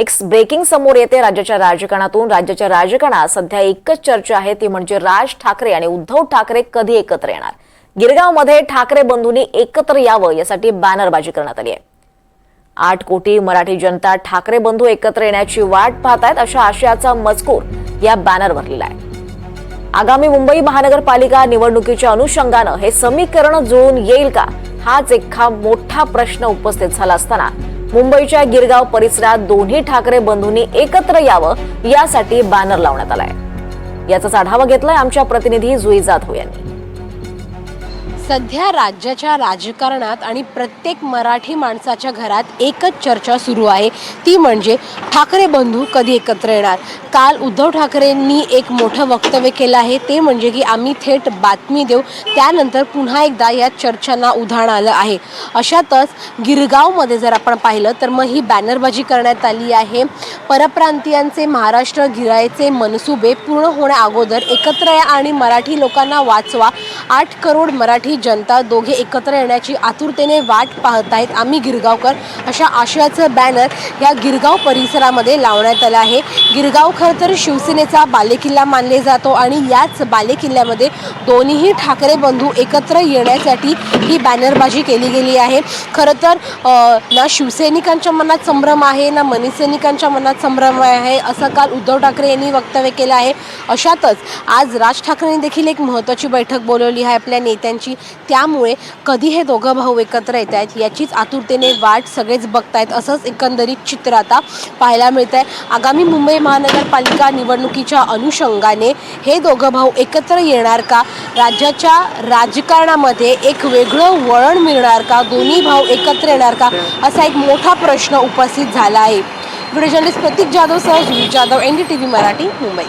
एक ब्रेकिंग समोर येते राज्याच्या राजकारणातून. राज्याच्या राजकारणात सध्या एकच चर्चा आहे ती म्हणजे राज ठाकरे आणि उद्धव ठाकरे कधी एकत्र येणार? गिरगावमध्ये ठाकरे बंधूंनी एकत्र यावं यासाठी बॅनरबाजी करण्यात आली आहे. आठ कोटी मराठी जनता ठाकरे बंधू एकत्र येण्याची वाट पाहतायत अशा आशयाचा मजकूर या बॅनरवर लिहिला आहे. आगामी मुंबई महानगरपालिका निवडणुकीच्या अनुषंगानं हे समीकरण जुळून येईल का? हाच एक मोठा प्रश्न उपस्थित झाला असताना मुंबईच्या गिरगाव परिसरात दोन्ही ठाकरे बंधूंनी एकत्र यावं यासाठी बॅनर लावण्यात आलाय. याचाच आढावा घेतलाय आमच्या प्रतिनिधी जुई जाधव यांनी. सध्या राज्याच्या राजकारणात आणि प्रत्येक मराठी माणसाच्या घरात एकच चर्चा सुरू आहे. ती म्हणजे ठाकरे बंधू कधी एकत्र येणार? काल उद्धव ठाकरेंनी एक मोठं वक्तव्य केलं आहे. ते म्हणजे की आम्ही थेट बातमी देऊ. त्यानंतर पुन्हा एकदा या चर्चांना उधाण आलं आहे. अशातच गिरगावमध्ये जर आपण पाहिलं तर मग ही बॅनरबाजी करण्यात आली आहे. परप्रांतीयांचे महाराष्ट्र गिरायचे मनसुबे पूर्ण होण्या अगोदर एकत्र या आणि मराठी लोकांना वाचवा. आठ करोड मराठी जनता दोघे एकत्र येण्याची आतुरतेने वाट पाहत आहेत. आम्ही गिरगावकर अशा आशयाचं बॅनर या गिरगाव परिसरामध्ये लावण्यात आलं आहे. गिरगाव खरं तर शिवसेनेचा बालेकिल्ला मानले जातो आणि याच बालेकिल्ल्यामध्ये दोन्हीही ठाकरे बंधू एकत्र येण्यासाठी ही बॅनरबाजी केली गेली आहे. खरं तर ना शिवसैनिकांच्या मनात संभ्रम आहे ना मनसैनिकांच्या मनात संभ्रम आहे असं काल उद्धव ठाकरे यांनी वक्तव्य केलं आहे. अशातच आज राज ठाकरेंनी देखील एक महत्त्वाची बैठक बोलवली आहे आपल्या नेत्यांची. त्यामुळे कधी हे दोघं भाऊ एकत्र येत आहेत याचीच आतुरतेने वाट सगळेच बघतायत असंच एकंदरीत चित्र आता पाहायला मिळत आहे आगामी मुंबई महानगरपालिका निवडणुकीच्या अनुषंगाने हे दोघं भाऊ एकत्र येणार का? राज्याच्या राजकारणामध्ये एक वेगळं वळण मिळणार का? दोन्ही भाऊ एकत्र येणार का? असा एक मोठा प्रश्न उपस्थित झाला आहे. व्हिडिओ जर्नलिस्ट प्रतीक जाधव सह Jui Jadhav N D T V Marathi Mumbai.